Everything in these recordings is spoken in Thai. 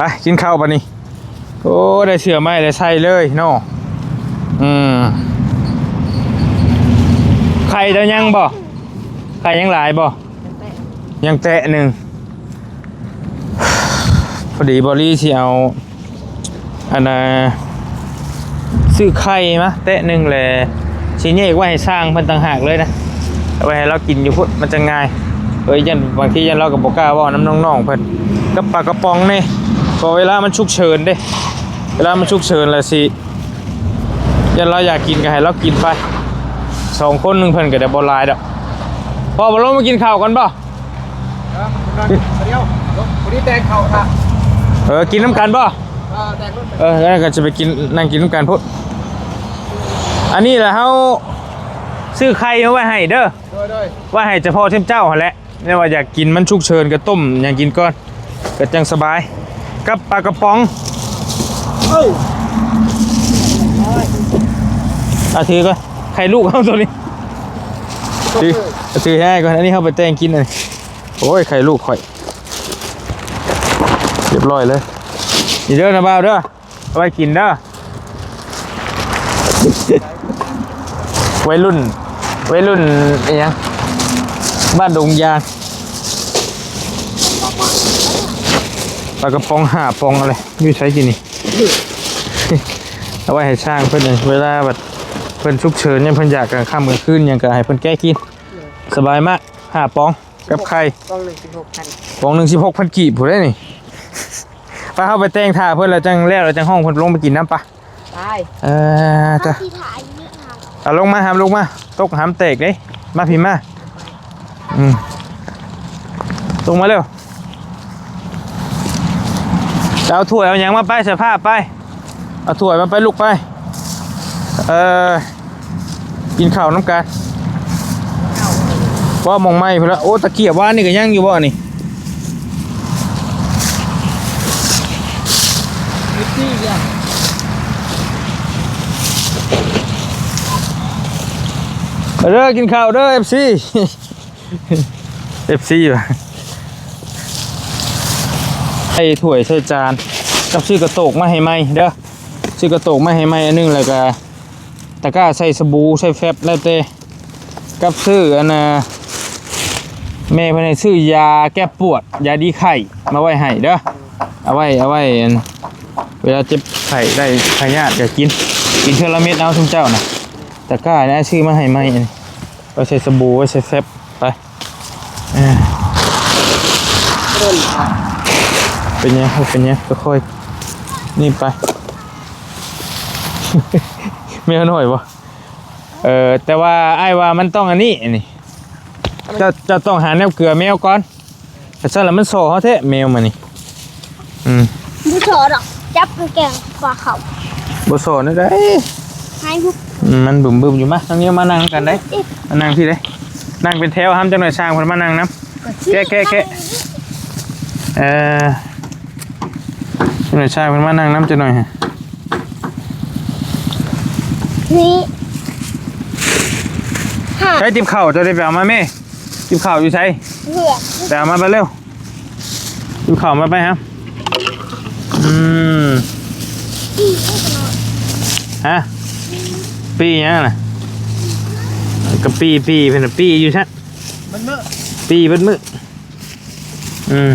ไปกินข้าวปะนี่โอ้ได้เสือไม้ได้ใส่เลยเนาะอืมไข่จะยังบ่ไข่ยังหลายบ่ยังแตะหนึ่งพอดีบอลี่ที่เอาอันน่ะซื้อไข่มาแตะหนึ่งเลยชิ้นนี้ไว้ให้สร้างเพิ่นต่างหากเลยนะไว้ให้เรากินอยู่พุ่นมันจะง่ายเอ้ยยันบางทียันเรากับบกกล้าว่าน้ำน้องๆเพิ่นกับปลากระป๋องนี่ พอเวลามันฉุกเฉินเด้ เวลามันฉุกเฉินแล้วสิยันเราอยากกินก็ให้เรากินไปสองคนหนึ่งเพิ่นก็ได้บ่หลายดอกพอบ่ลงมากินข้าวกันบ่เดียวคนนี้แตงเข่าค่ะเออกินน้ำกันบ่แตงรถเออแล้วก็จะไปกินนั่งกินน้ำกันพุ่นอันนี้แหละเฮาซื้อไข่มาไว้ให้เด้อโดยโดยไว่าให้เฉพาะเทมเจ้าหั่นแหละเนี่ยว่าอยากกินมันฉุกเฉินก็ต้มอย่างกินก่อนก็จังสบาย กับปลากระป๋องเอ้ยเอาถือก่อนไข่ลูกเอาตัวนี้ถือเอาถือให้ก่อนอันนี้เข้าไปแต่งกินเลยโอ้ยไข่ลูกข่อยเรียบร้อยเลยนี่เด้อนะบ่าวเด้อเอาไว้กินเด้อวัยรุ่นวัยรุ่นอะไรยังบ้านดงยาง ปลากระป๋องหาปองอะไรอยู่ใช้กินนี่เอาไว้ให้ช่างเพื่อนเลยเวลาแบบเพื่อนฉุกเฉินยังเพื่อนอยากกลางค่ำกลางคืนยังก็ให้เพื่อนแก้กิน สบายมากหาปองกับไข่ต้องหนึ่งสิบหกพันปองหนึ่งสิบหกพันกีบผู้ได้นี่ไปเข้าไปแต่งท่าเพื่อนแล้วจังแล้วเราจังห้องเพื่อนลงไปกินน้ำปะตายเออจ้ะที่ถ่ายเยอะค่ะเอาลงมาหามลงมาตกหามเตกเลยมาพิมพ์มาอืมตรงมาเร็วจะ เอาถ้วยเอายังมาไปเสื้อผ้าไป เอาถ้วยมาไปลูกไป เออกินข้าวน้ำกันว่ามองไม่พล้วโอ้ตะเกียบว่านี่ก็ยังอยู่บ่นี่มิตตี้อะเด้อกินข้าวเด้อ FC FC ว่ะ ใส่ถ้วยใส่จานกับซื้อกระโตกมาให้ไหมเด้อซื้อกระโตกมาให้ไหมอันนึงแล้วก็ตะกร้าใส่สบู่ใส่แฟบแล้วแต่กับซื้ออันน่ะแม่เพิ่นให้ซื้อยาแก้ปวดยาดีไข้มาไว้ให้เด้อเอาไว้เอาไว้เวลาเจ็บไข้ได้พยาธิก็กินกินเทอละเม็ดเอาทุกเจ้านะตะกร้าเนี่ยชื่อมาให้ไหมอันนี้ไว้ใส่สบู่ไว้ใส่แฟบไปเอ้ยเริ่มอะ เป็นยังเป็นยังค่อยๆนี่ไปไม่เอาหน่อยวะเออแต่ว่าไอ้ายว่ามันต้องอันนี้อันนี้จะจะต้องหาแนวเกลือแมวก่อนแต่ซะแล้วมันโซ่เขาแท้แมวมานี่อืมดูเถอะหรอกจับมันแกงปลาเขาบ่โซ่นี่ได้ให้พวกอืมมันบึมบึมๆอยู่มาตรงนี้มานั่งกันได้มานั่งที่ได้นั่งเป็นแถวห้ามจังหน่อยช่างคนมานั่งน้ำแกะแกะแกะเออจัง หน่อยช่างคนมานั่งน้ำจะหน่อยฮะนี่ห้าใช้ติบเข่าวจะได้ไปเอามาแม่ติบเข่าวอยู่ใช้เหลือไปเอามาไปเร็วติบเข่าวมาไปครับอืมฮะปียังน่ะก็ปีปีเป็นน่ะปีอยู่ใช่มันเมื่อปีเบิดมืออืม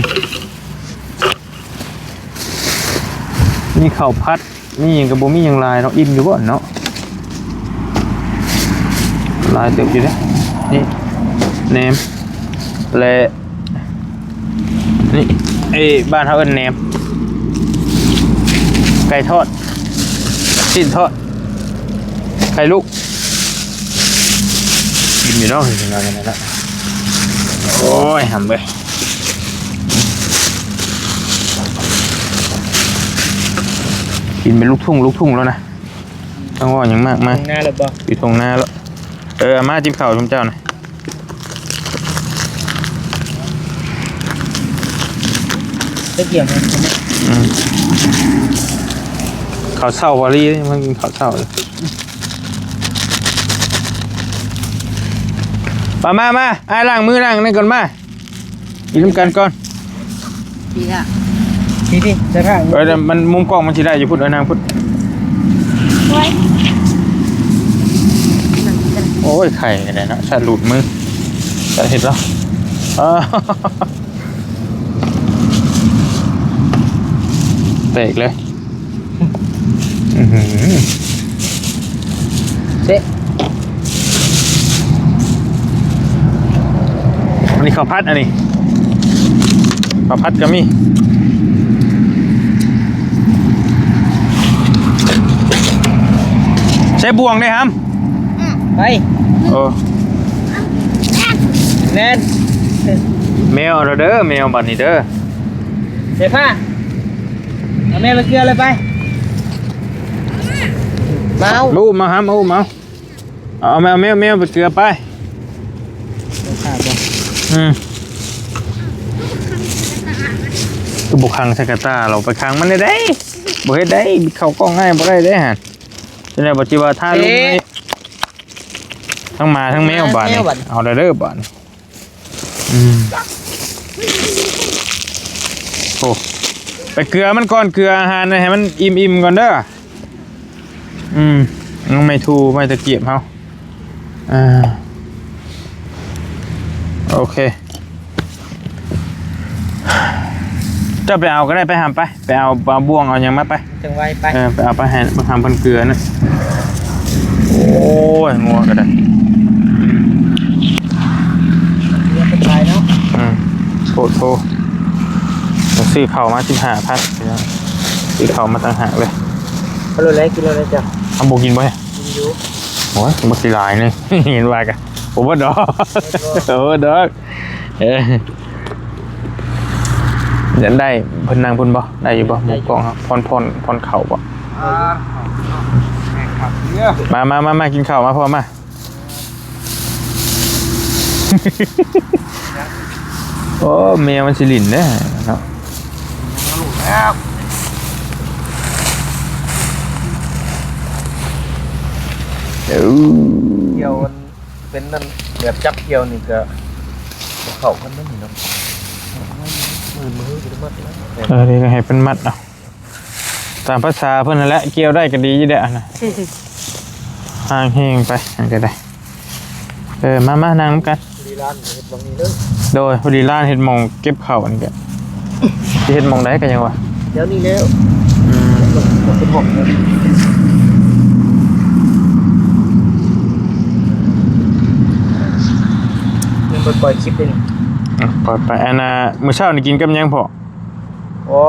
มีข้าวพัด มีหยังกับบ่มีหยังลายเนาะอิ่มอยู่บ่เนาะลายเติบอยู่เด้นี่แหนมและนี่ไอ้บ้านเฮาเอิ้นแหนม ไก่ทอดชิ้นทอด ไข่ลูกกินอยู่เนาะถึงงานกันแล้วโอ้ยหำไป กินเป็นลูกทุ่งลูกทุ่งแล้วนะต้องว่าอย่างมากมายหน้าเลยบ่อยู่ตรงหน้าแล้ว เออเอามาจิ้มข่าวชมเจ้าหน่อยตะเกียบมันอืมข่าวเศร้าวารีมันกินข่าวเศร้าเลยมามามาไอ้ายล้างมือล้างนั่นก่อนมากินน้ำกันก่อนดีอะ พี่พี่จะข้างเออแต่มันมุมกล้องมันสิได้อยู่พุทธเออนางพุทธไว้โอ้ยไข่กันเลยเนะชัดหลุดมือชัดเห็นแล้วอ้าวเตะเลยอื้อหือเจ๊อันนี้ข้าวพัดอันนี้ข้าวพัดก็มี ใช้บ่วงได้ครับไปโอ้แน่นแมวเราเด้อแมวบัดนี้เด้อเสียผ้าเอาแม่มาเกลือเลยไปเมามาอุ้มมาครับมาอุ้มมาเอาแมวแมวแมวไปเกลือไปอืมก็บุกคังสกัตตาเราไปคังมันได้ได้บ่เฮ็ดได้เข้ากล้องง่ายบ่ได้ได้ฮะ จังได๋บ่จิว่าท่าลุงนี่ทั้งหมาทั้งแมวบาดนี่เอาได้เด้อบาดนี่อืมโอ้ไปเกลือมันก่อนเกลืออาหารนะให้มันอิ่มๆก่อนเด้ออืมยังไม่ทูไม่ตะเกียบเฮาอ่าโอเค เจะไปเอาก็ได้ไปหามไป ไปเอาปลาบ่วงเอาอย่างมาไปจังไวไปเออไปเอาไปให้มาทำพันเกลือนะโอ้ยงัวก็ได้เกลือเป็นไรเนาะอืมโทษโทษผมซื้อเข่าวมาสิบห้าพันซื้อเข่าวมาต่างหากเลยเขาเลยแล้วกินเลยจ้ะทำโบกินบ่เนี่ยกินอยู่โอ้ยบักสีลายนี่เห็นว่ากันผมว่าดอกโอ้ดอกเออ เดี๋ยวได้เพิ่นนางเพิ่นบ่ได้อยู่บ่หมูกล้องครับพรพรพรเข่าบ่อ่าแม่ขับเรือมามามามากินข้าวมาพ่อมาโอ้เมียมันสิลินเด้อเนาะแล้วเดี๋ยวเกี่ยวมันเป็นนั่นแบบจับเกี่ยวนี่ก็บ่เข้ากันนั่นนี่เนาะ มือมืออยู่ได้หมดแล้วเออเดี๋ยวให้เพิ่นมัดเอาตามภาษาเพิ่นนั่นแหละเกี่ยวได้ก็ดีอยู่เด้อนะห่างเฮงไปอันก็ได้ เออมามานั่งนำกันดีร้านเฮ็ดบางนี้เลยโดยพอดีร้านเฮ็ดหมองเก็บข้าวอันนี้ก็สิเฮ็ดหมองใดก็ยังวะเดี๋ยวนี้แล้วอืมมันเป็นหกเลยยังไปปล่อยคลิปได้นี่อะ ปล่อยไปอันน่ะมื้อเช้านี่กินกับหยังพ่อโอ้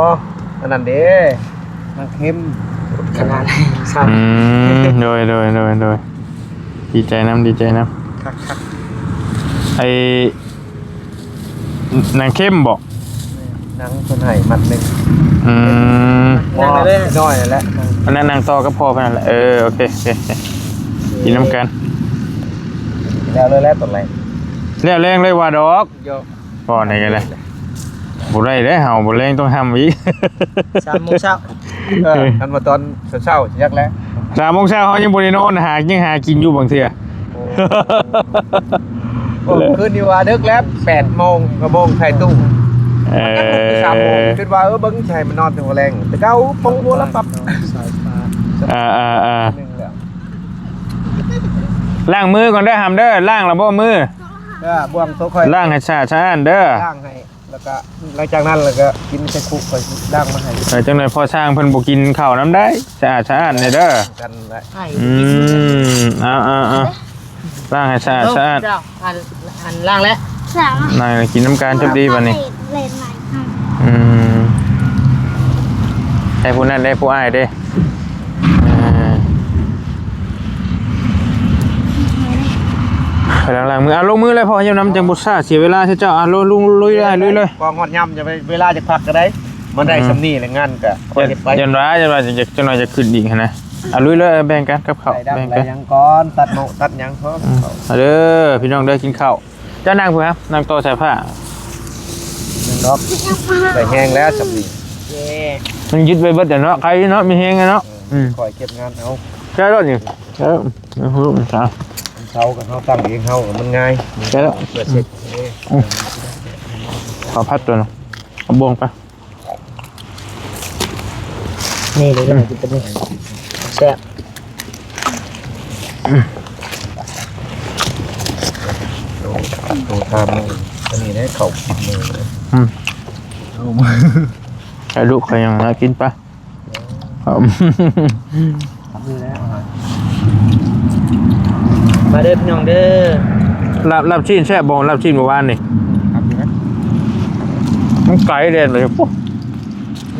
อันนั้นเด้มันเค็มขนาดไหนซ้อืมโดยโดยโดยโดยดีใจน้ำดีใจน้ำำคักคักไอ้นางเข้มบอกหนังคนไห้มัดหนึ่งอืมนั่งเลยน้อยนั่นแหละนั่งอันนั้นนางต่อก็พอไปนั่นแหละเออโอเคโอเคโอเคกินน้ำกันแล้วเลยแล้วตอนไหนเรียกแรงเลยว่าดอก โยพ อไหนกันเลยบุได้ได้อเห่าบุแรงต้องทำอีก สามโมงเช้าเออทันมาตอนเช้าๆยักแล้วสามโมงเช้าเขายังบริโนอนหายังหากินอยู่บางเทื่อโอ้คืนนี้ว่าดึกแล้วแปดโมงกระโมงไทยตู้เอสามโมงอคิดว่าเออเบิ้งชายมันนอนถึงแรงแต่เก้าปงบัวแล้วปรับอ่าอ่าอ่าหนึ่งแล้ว ล้างมือก่อนเด้อหามเด้อล้างแล้วบ่มือ ก็บ่วงโต๊ะค่อยล้างให้สะอาดสะอ้านเด้อล่างให้แล้วก็หลังจากนั้นแล้วก็กินใส่คุกไปล่างมาให้เออจังเลยพอสร้างเพิ่นบ่กินข้าวน้ำได้สะอาดสะอ้านเลยเด้อกันได้อืมเอาเอาเอาล้างให้สะอาดสะอาดเจ้าอันอันล่างแล้วสามนายกินน้ำการจบดีวันนี้เลนไหนค่ะอืมให้ผู้นั้นได้ผู้อ้ายได้ ไปหลังๆมืออะลงมือเลยพอเยาน้ำจังบุษาเสียเวลาเสียเจ้าอะลุยลุยลุยได้ลุยเลยกองหอดย่ำจะไปเวลาจะพักก็ได้ มันได้สำนี่แหละงานก็คอยเฮ็ดไปยันร้ายยันร้ายจะจะจะหน่อยจะขึ้นอีกนะอะลุยเลยแบ่งกันกับข้าวใส่ดำแบ่งใส่กันหยังก่อนตัดโนตัดหยังพร้อมอืมเอาเด้อพี่น้องเด้อกินข้าวเจ้านั่งเพื่อครับนั่งโต๊ะใส่ผ้าหนึ่งดอกใส่แห้งแล้วสำนี่เย่มันยึดไปเบิดแต่เนาะใครเนาะมีเฮงอะเนาะอืมคอยเก็บงานเอาใช่แล้วนี่ใช่แล้วไม่รู้มันช้า เช้ากับเฮาตั้งเองเฮาก็มันง่ายใช่แล้วเปิดเสร็จเอ้ยขอพัดตัวหนึงเอาบวงไปนี่เดี๋ยวเราจะเป็นนี่แซ่บโตทามเลยอันนี้ได้เข่ากินเลยอืมเอามาไอ้ลูกเขายังน่ากินปะครับ ทำนี่แล้ว มาเด้อพี่น้องเด้อรับรับชิ้นแช่บบรับชิ้นเมื่อวานนี่ทำดีไหมมันไกลเด่นเลยปุ๊บ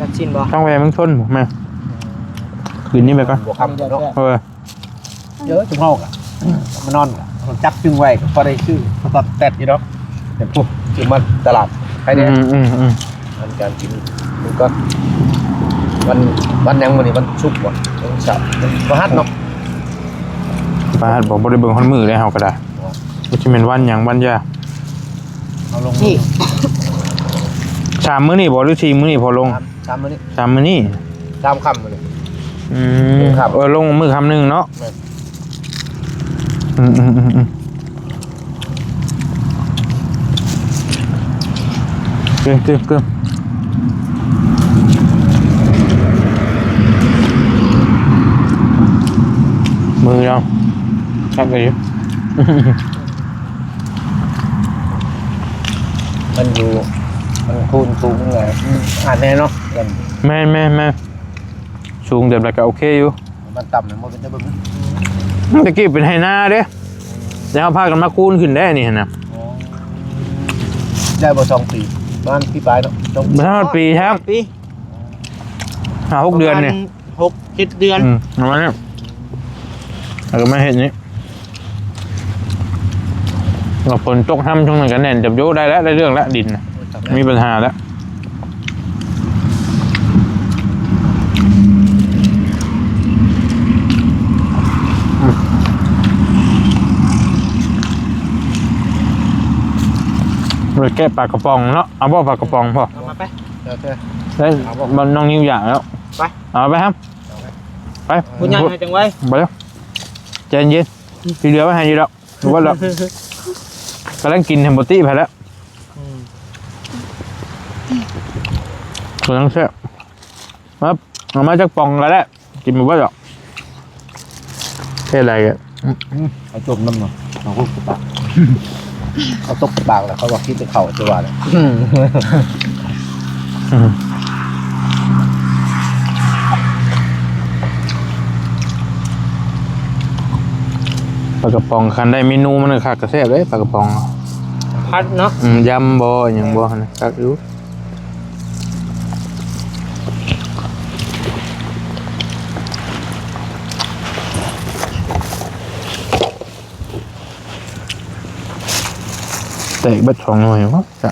รับชิมบ่ช่างแวมึงชนผมแม่คืนนี้ไปก่อนบวกคำเนาะเออเยอะจุ่มห้องอะมานอนมันจับจึงไว้ก็พอได้ชื่อมันตัดแตดอยู่เนาะแต่พวกจึงมาตลาดใครเนี่ยอืมอืมอืมวันการกินมันก็วันวันยังวันนี้วันชุกร์ว่ะวันเสาร์วันพฤหัสเนาะ ปาดบอกบริเบิงคนมือเลยเฮาก็ได้ก็จะเป็นวันหยังวันยาเอาลงนี่สามมื้อนี่บอกหรือสี่มื้อนี่พอลงตามตามมานี่สามมื้อนี่ตามคำมาเลยอืมครับ เออลงมือคำหนึ่งเนาะครับอืมอืมอืมอืมเกินเกินเกินมือเรา ชักไปอยู่มันอยู่ มันคูณสูงไงอ่านแน่เนาะกันแม่นแม่นแม่นสูงแต่แบบก็โอเคอยู่ มันต่ำเนี่ยมันเป็นจะเบิ่งตะกี้เป็นไฮนาเด้แล้วพากันมาคูณขึ้นได้นี่นะได้บ่สองปีบ้านพี่ปลายเนาะสองปีมาทั้งหมดปีครับปีหาหกเดือนเนี่ยหกเจ็ดเดือนอืมประมาณนี้แล้วก็มาเห็นนี้ เราฝนตกห้ำช่วงนั้นกันแน่นจับโยได้แล้วได้เรื่องแล้วดินน่ะไม่มีปัญหาแล้วเลยแก้ปลากระป๋องเนาะเอาบ่ปลากระป๋องพอเอามาไปโอเคได้มันน้องนิ้วอย่างแล้วไปเอาไปครับไปคุณยายให้จังไว้ไปแล้วใจเย็นที่เหลือไว้ให้อยี่แล้วรู้ว่าแล้ว กำลังกินแฮมเบอร์ตี้ไปแล้วอืมกำลังแซ่บครับเอามาจากปองแล้วแหละกินหมดว่าหรอกเท่อะไรกันเอาจมน้ำมาเอาคุกปากเอาตกปากแล้วเขาบอกคิดจะเข่าจะว่าเลย ลากระป๋องคันได้เมนูมันเลยคักกระแซ่บเลยปลากระป๋องพัดเนาะอืมยำบ่อหย่างบ่นะคักอยู่แตกเบัดสองหน่วยวะจะ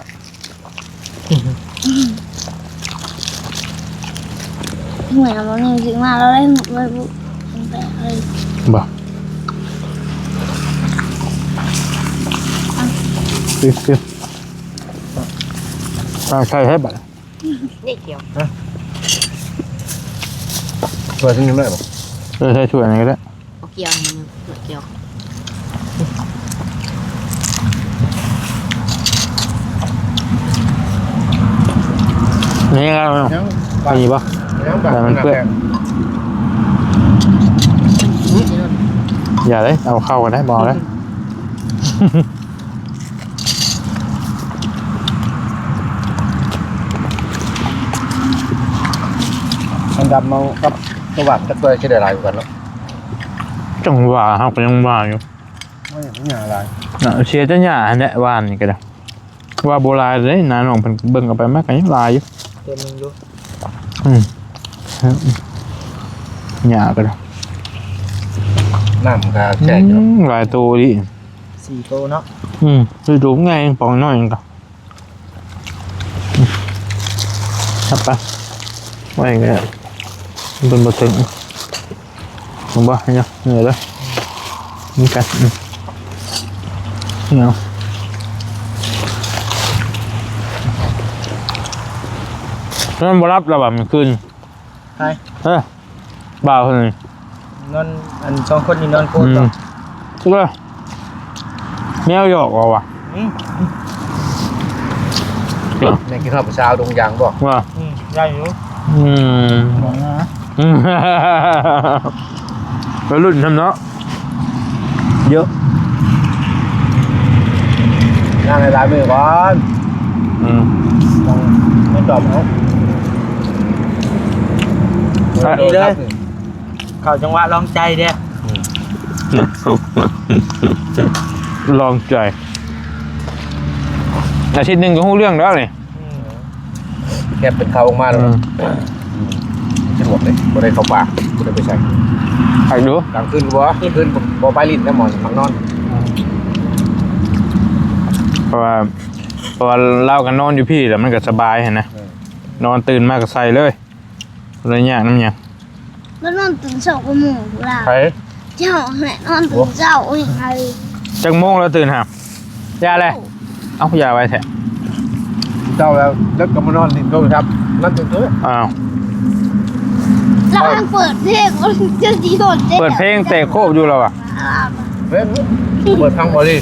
เหมือนเราหนึ่งถึงมาเราได้หมดเลยบุแต่เลยบ่ ปิ๊บปิ๊บอ่าใช่ให้บัดนี่เกี่ยวช่วยที่นี่ได้ป่ะเออใช่ช่วยอะไรก็ได้เอาเกี่ยวมันเกี่ยวนี่ครับมีปะแบบแต่มันเปื้อนอย่าเลย เอาเข้ากันได้บอเลยมัน ดำเมากับสว่างจะตัวคิดอะไรกันเนาะจังหวะเขาก็ยังว่าอยู่ไม่ไม่อย่างอะไรน่ะเชียร์จะหย่าเนี่ยว่านนี่ก็ได้ว่าโบราณเลยนาหนองเพิ่นเบิ่งเอาไปมากกันยังลายอยู่เต็มอยู่อืมหย่าก็ได้น้ำกาแช่อยู่อืมหลายตัวดิสี่โตเนาะอืมดูดูไงปองน้อยก็ครับไปไว้ก็ได้ มันเป็นบ่ถึงมึงบ่ให้เนาะเหนื่อยเลยนี่กันอืมนี่เอานั่นบ่รับแล้วบ่มันขึ้นใช่เฮ้ยบ่าวคนนี้นอนอันสองคนนี่นอนโคอืตรมทุกเลยแมวหยอกว่ะวะอืมในกินข้าวเช้าดงยางบอกว่าอืมได้อยู่อืมอืม แล้วรุ่นทำเนาะเยอะนั่งในร้านมือก่อนอืมต้องไม่ตอบเขาดีเลยเข้าจังหวะลองใจเด้อลองใจอาทิตย์หนึ่งก็หู้เรื่องแล้วนี่แค่เป็นเขาออกมาแล้วอืมสะด วกเลยบ่ได้เข้าปากบ่ได้ไปใส่ใครดูกลางคืนบ่กลางคืนบ่ไปลิ้นแล้วหมอนมังนอน เพราะว่าเพราะว่าเล่ากันนอนอยู่พี่แต่มันก็สบายเห็นนะนอนตื่นมากก็ใส่เลยอะไรอย่างน้ำเนี่ยงก็นอนตื่นเช้าก็หมู่เราใครเจ้าแม่นอนตื่นเช้าอุ้ยไงจังโมงแล้วตื่นหามยาอะไรเอ้ายาไว้แทะเจ้าแล้วแล้วก็มานอนลิ้นโทรศัพท์นั่นจนเจออ้าว เรากำลังเปิดเพลงก็จะดีโดนเปิดเพลงเตะโคบอยู่แล้วอะเฮ้ยเปิดฟังบ่ดิ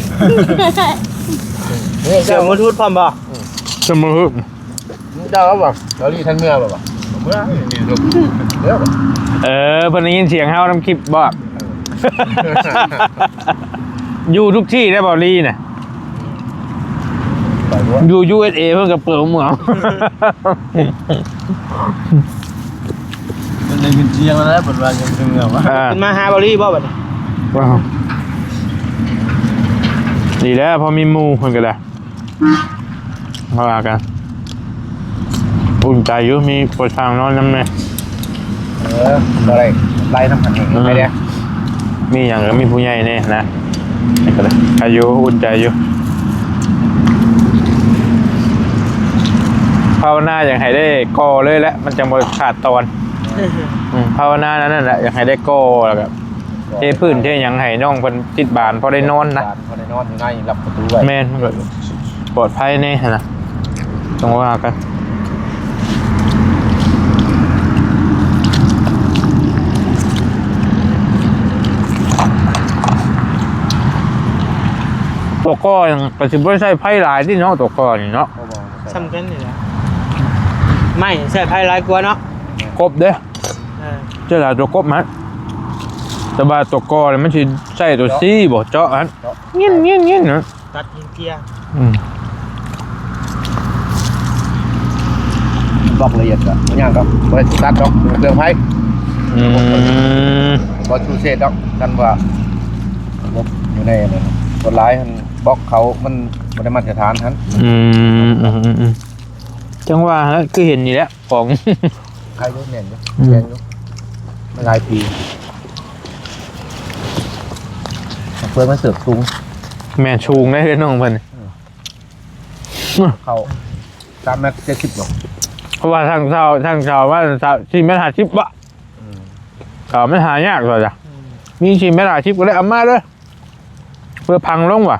นี่เสียเจ้างบลูทูธพร้อมบ่จะมือเจ้าก็บอกเราลีท่านเมื่อบ่บ่เมื่อดีสุดเดี๋ยวเออเพิ่นได้ยินเสียงเฮาน้ำคลิปบอกอยู่ทุกที่ได้บอลี่น่ะไปด้วยอยู่ USA เพิ่นก็เปิดเหมืองมัน เลยกินเชียงแล้วเปิดว่ายังเมื่อวะอ่าขึ้นมาหาบอลลี่บ่บัดนี้ว้าวดีแล้วพอมีหมูเพิ่นก็ได้มาว่ากันอุ่นใจอยู่มีโปรชางนอนน้ำเนี่ยเอออะไรไล่น้ำหันเองไปเด้มีอย่างก็มีผู้ใหญ่เนี่ยนะนี่ก็เลยอายุอุ่นใจอยู่ภาวนาอย่างให้ได้กอเลยแหละมันจะหมดขาดตอน อืมภาวนานั้นแหละอยากให้ได้กอแล้วก็เทพื้นเทหยังให้น้องเพิ่นติดบานพอได้นอนนะพอได้นอนอยู่ในรับประตูไว้แม่นมันก็ปลอดภัยแน่นะต้องว่ากันตัวก้อยังปัจจุบันใช้ไพ่หลายที่เนาะตัวก้อนี่เนาะซ้ำกันนี่แหละไม่ใส่ไพ่หลายกว่าเนาะกบเด้อ เออเจ้าหลายตัวกบมันแต่ว่าตัวก้อเนี่ยมันสิใช้ตัวซี่บ่เจาะอันเงี้ยเงี้ยเงี้ยเนาะตัดยิงเกียร์อืมบอกละเอียดก็ไม่ยากก็บ่ได้ตัดดอกเครื่องไฟอืมบ่ชูเศษดอกกันว่าลบอยู่ในนั้นคนร้ายมันบล็อกเขามันบ่ได้มาตรฐานทันอืมอืมอืมอืมจังหวะฮะคือเห็นนี่แหละของใครรู้แน่นอยู่อืมแกงอยู่ ไม่หลายปีเพื่อนมาเสิร์ฟตุงแม่ชูงได้เลยน้องเพิ่นเขาสามแม็กเจ็ดสิบหรอกเพราะว่าทางชาวทางชาวว่าชาวชิมไม่หาชิปบะชาวไม่หายากกว่าจ้ะมีชิมไม่หาชิปก็ได้เอามาเลยเพื่อพังลงว่ะ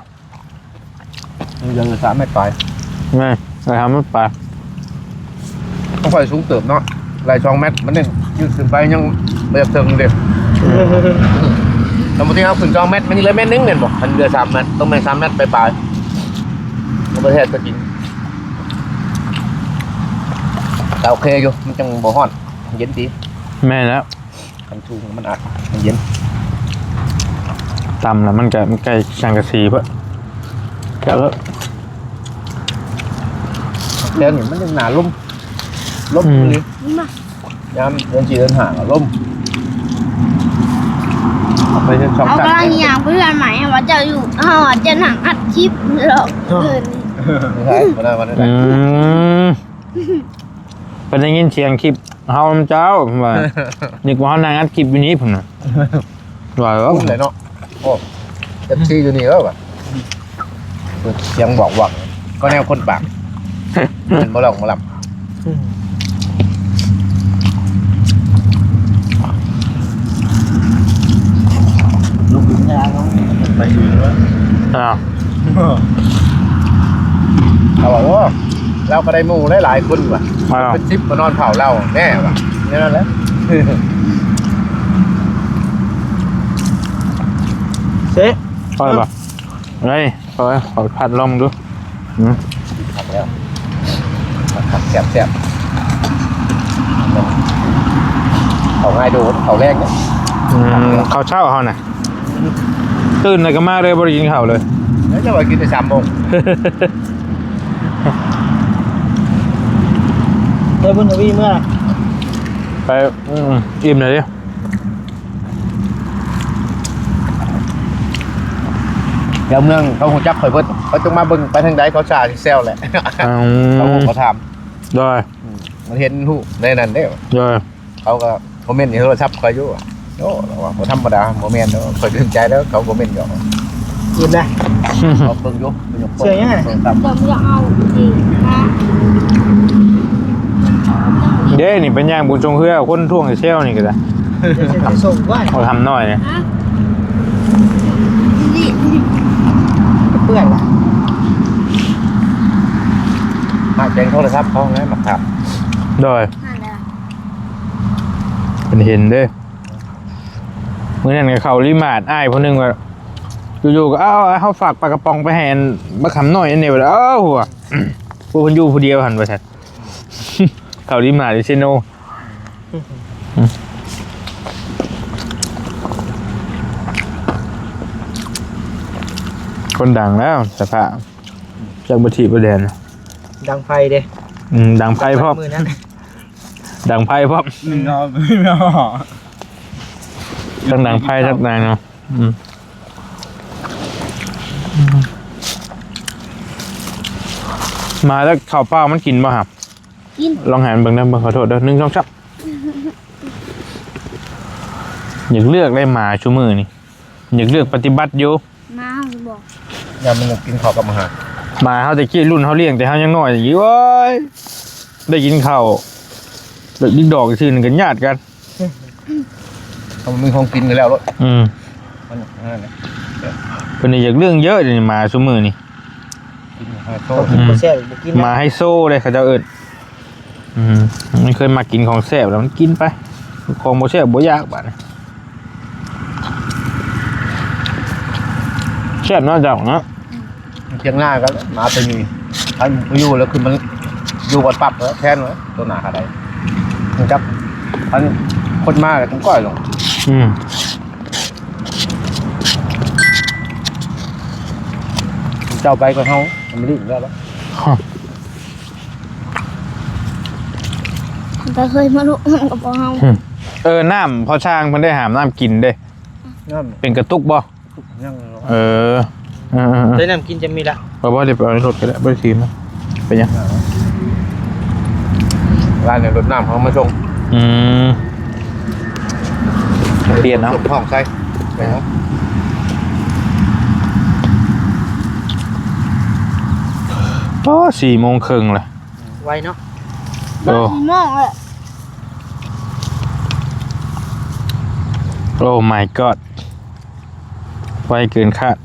มีเดือนละสามแม็กไปไงเราทำมันไปต้องคอยสูงเติบเนาะลายช่องแม็กมันเนี่ยยืดขึ้นไปยัง ไม่อยากเติมเด็กสมมติเอาขึ้นช่องแม็กมันนี่เลยแม็กนึงเนี่ยบอกมันเดือนสามแม็กต้องแม็กสามแม็กไปปลายประเทศก็กินแต่โอเคอยู่มันจังบ่ฮอนเย็นดีแม่แล้วคันชูมันอัดมันเย็นต่ำแล้วมันก็มันใกล้ช่างกระสีเพื่อแกก็แค่นี้มันยังหนาล่มล่มเลยมายามเดินจีเดินห่างอะล่ม ไปเส้นช่องเอาตัดกำลังอย่างเพื่อนใหม่ว่าจะอยู่เฮาจะหนังอัดคลิปหรอกเกินนี่ไม่ใช่ไม่ได้ไม่ได้อืมเป็นได้ยินเสียงคลิปเฮาเจ้าผมว่านึกว่าเฮานางอัดคลิปอยู่นี้ผมน่ะว่าแล้วอุ้มเลยเนาะโอ้เจ็บซีอยู่นี่ก็แบบเสียงบอกหวังก็แนวคนปากเป็นบ่หลอกบ่หลับ ลูกถึงยาเนาะไปถึงแล้ว อ้าวเราบอกว่าเราก็ได้หมู่หลายๆคนว่ะอ้าวเป็นซิปมานอนเผาเราแน่ว่ะนี่นั่นแหละเซ่พอแล้วป่ะเฮ้ยพอแล้วขอพัดลมดูอืมทำแล้วขัดแซ่บแซ่บเอาไอโดนเขาแรกเนี่ยอืมข้าวเช้าเฮาน่ะ ตื่นแล้วก็มาเลยบ่ได้กินข้าวเลยแล้วจะไปกินในสามโมงเฮ้ยบุญทวีเมื่อไหร่ไปอืมอิ่มเลยดิเดี๋ยวเมืองเขาคงจักข่อยเพิ่นเขาจงมาเบิ่งไปทางใดเขาชาที่เซลแหละอืเขาคมงเขาถามได้มันเห็นหูในนั้นเด้อได้เขาก็คอมเมนต์ในโทรศัพท์คอยอยู่ว่า โอ้เราว่าบ่ธรรมดาบ่แม่นเด้อข่อยตื่นใจแล้วเขาคอมเมนต์อยู่กินเลยเขาเบิ่งอยู่เบิ่งอยู่เชื่อยังไงโทรศัพท์เดี๋ยวมึงจะเอาอีกนะเด้นี่เป็นย่างบุญชงเฮือคนท่วงไอ้เซลนี่ก็ได้เดี๋ยวจะส่งว่าเขาทำน้อยเนี่ยฮะนี่เปื่อยละมาแจ้งโทรศัพท์เขาแล้วมาถามได้นั่นแหละเป็นเห็นเด้ เมื่อนั้นกับเขาลิมาดอ้ายผู้หนึงว่าอยู่ๆก็เอ้าเอาเขาฝากปลากระป๋องไปให้อันบักคำน้อยอันนี้ไปแล้วเอ้าหัวผู้คนอยู่ผู้เดียวหันไปชัดเขาลิมาดดิเซโนคนดังแล้วสภาพจากบัติประเด็นดังไฟเด้อืมดังไพ่พ่อมมือนั้นดังไพ่พ่อมหนึ่งเอาไม่เอา ทั้งดังไพ่ทั้งดังเนาะอืมมาแล้วข้าวเปล่ามันกินป่ะครับ กิน ลองหันเบิ่งนะเบิ่งขอโทษเด้อหนึ่งสองชับอยากเลือกได้หมาชูมือนี่ อยากเลือกปฏิบัติอยู่มาเขาจะบอกอย่ามันกินข้าวกับอาหารหมาเขาแต่กี้รุ่นเขาเลี้ยงแต่เขายังน้อยอย่างนี้เว้ยได้กินข้าวเด็กดิกดอกชื่อหนึงกันญาติกัน เขามีของกินกันแล้วรถอืมมันนั่นแหละเพิ่นนี่อยากเรื่องเยอะเลยหมาชูมือนี่ กินอาหารโซ่เขากินบ่แซ่บบ่กินหมาให้โซ่เลยเขาเจะเอิญอืมมันเคยมากินของแซ่บแล้วมันกินไป ของบ่แซ่บบ่ยากบาดนี้แซ่บเนาะเจ้าเนาะเชียงหน้ากันมาไปมีท่านอยู่แล้วคือมันอยู่กันปรับแล้วแทนไว้ตัวหนาอะไรมันจับท่านคนมากต้องก้อยลง อืมเจ้าไปก็เขามันไม่ได้อีกแล้วแล้วแต่เคยมาลุกมันกับพวกเขาเออน้ำพอช่างเพิ่นได้หามน้ำกินเด้นั่นเป็นกระตุกบ่ยังเออเออเออเอได้อน้ำกินจะมีละบ่บ่เดี๋ยวไปเอาในรถก็ได้บ่ได้ทีมนะเป็นยังร้านเนี่ยรถน้ำเขามาส่งอืม เปลี่ยนเอาส่งห้องใส่ไปเนาะโอ้สี่โมงครึ่งเลยไวเนาะโอ้บ้านมองเลยโอ้ my god ไวเกินคาด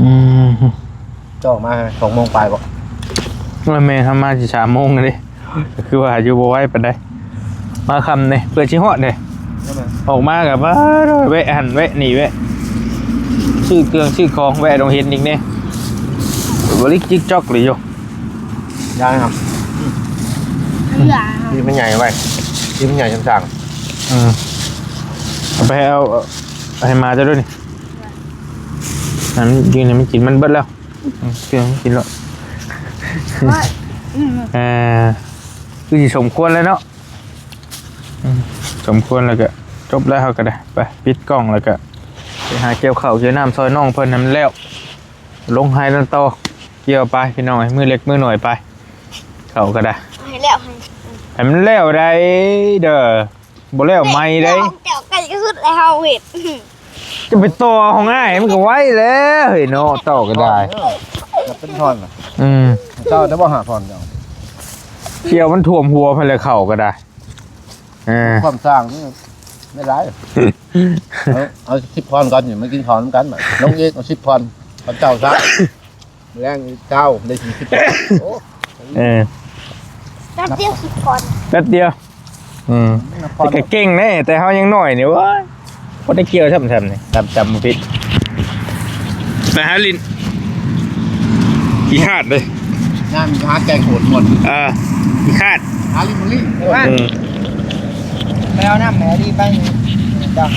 อืมเจ้ามาสองโมงปลายบอกแล้วแม่ทำมาสิสามโมงเลยก็คือว่าอยู่บ่ไหวปานใด มาคำเนี่ยเปิดชิฮอดเลยออกมากับว่าแวะหันแวะนี่แวะชื่อเครื่องชื่อของแวะตรงเห็นอีกเนี่ยบริกจิกจอกเลยโยยังครับเหลือเขาที่มันใหญ่ไว้ที่มันใหญ่จังสั่งอืมเอาไปให้เอาเอาให้มาจะด้วยนี่อันยืนให้มันกินมันเบิดแล้วอืมเครื่องมันกินแล้วว่าอืมเอ่อคือสิสมควรแล้วเนาะอืม สมควรแล้วก็จบแล้วเขาก็ได้ไปปิดกล้องแล้วก็ไปหาเกี่ยวข้าวเกี่ยวน้ำซอยน้องเพิ่นทำแล้ว ลงไฮนันโตอเกี่ยวไปพี่น้องมือเล็กมือหน่อยไป เขาก็ได้ให้แล้วให้ให้มันแล้วได้เด้อบ่แล้วไม่ได้เจ้าไก่ก็คือแล้วเขาเห็ดจะไปต่อของง่ายมันก็ไว้แล้วเฮ้ยเนาะต่อก็ได้จะเป็นทอนเหรออืมเจ้าได้บ่หาทอนเจ้าเกี่ยวมันท่วมหัวไปเลยเข่าก็ได้เอ่าความสร้างนี่ไม่ร้ายเอาเอาสิบพรก่อนอยู่มากินข้าวน้ำกันมาน้องเอกเอาสิบพรพระเจ้าซะแรงเจ้าได้ถึงสิบโอ้เออแป๊บเดียวสิบก่อนแป๊บเดียว อืมพรแต่ก็เก่งแน่แต่เขายังหน่อยนี่เวะพอได้เกี่ยวช่ำๆนี่จำจำมาผิดแต่ฮาลินขี้ขาดเลยงานหาแกงโหดหมดอ่าขี้ขาดหาลิมลี่ว่าอืม ไปเอาน้ำแม่ดีไปจัง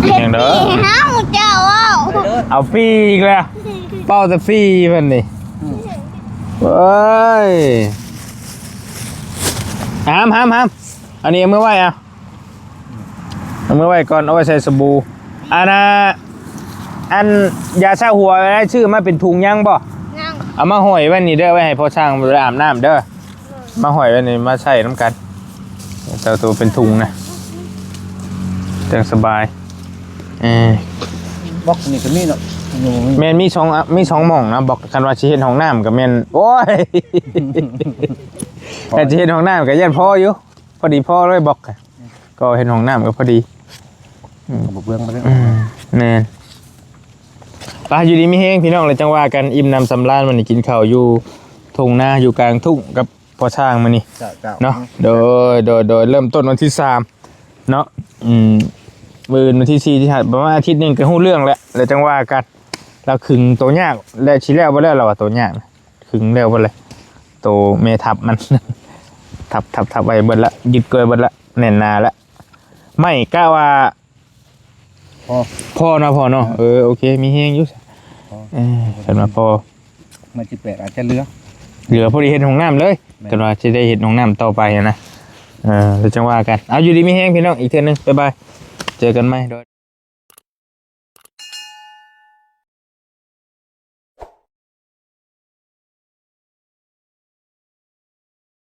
เฮ็ดอย่างเด้อปีห้าหมูเจ้าว้าวไปเลยเอาฟรีอีกแล้วเป้าแต่ฟรีเพิ่นนี่เว้ยหามหามหามอันนี้เอามือไว้เอาเอามือไว้ก่อนเอาไว้ใส่สบู่อันน่ะอันยาชาหัวได้ชื่อมาเป็นถุงยังบ่นั่ง เอามาห่อยไว้นี่เด้อไว้ให้พ่อช่างเวลาอาบน้ำเด้อมาห่อยไว้นี่มาใส่น้ำกันแต่ตัวเป็นถุงนะจังสบายเออบล็อกนี่ก็มีเนาะอยู่แมนมีสองอะมีสองหม่องนะบอกกันว่าสิเห็นห้องน้ำกับแมนโอ้ยแต่สิเห็นห้องน้ำกับยันพ่ออยู่พอดีพ่อเลยบอกอะก็เห็นห้องน้ำก็พอดีบ่เบื้องมาเด้ออืมแน่น ไปอยู่ดีมีแห้งพี่น้องเลยจังว่ากันอิ่มนำสำราญมันนี่กินข้าวอยู่ทุ่งนาอยู่กลางทุ่งกับพ่อช่างมันนี่เจ้าเจ้าเนาะโดยโดยโดยเริ่มต้นวันที่สามเนาะอืมมือวันที่สี่ที่หัดประมาณอาทิตย์หนึงก็หู้เรื่องแล้วเลยจังว่ากันเราขึงตัวยากแล้วชี้แล้วบ่แล้วเราว่าตัวยากนะขึงแล้วบ่เลยตัวเมทับมันทับทับทับไว้เบิดละยึดเกยเบิดละแน่นหนาละไม่กล้าว่า พอพ่อเนาะพ่อเนาะเออโอเคมีเฮงอยู่เออฉันว่าพอมันสิแปดอาจจะเหลือเหลือพอดีเห็นห้องน้ำเลยแม่นกันว่าจะได้เห็นห้องน้ำต่อไปอะนะเออเดี๋ยวจังว่ากันเอาอยู่ดีมีแห้งพี่น้องอีกเทื่อนึงบ๊ายบายเจอกันไหมโดย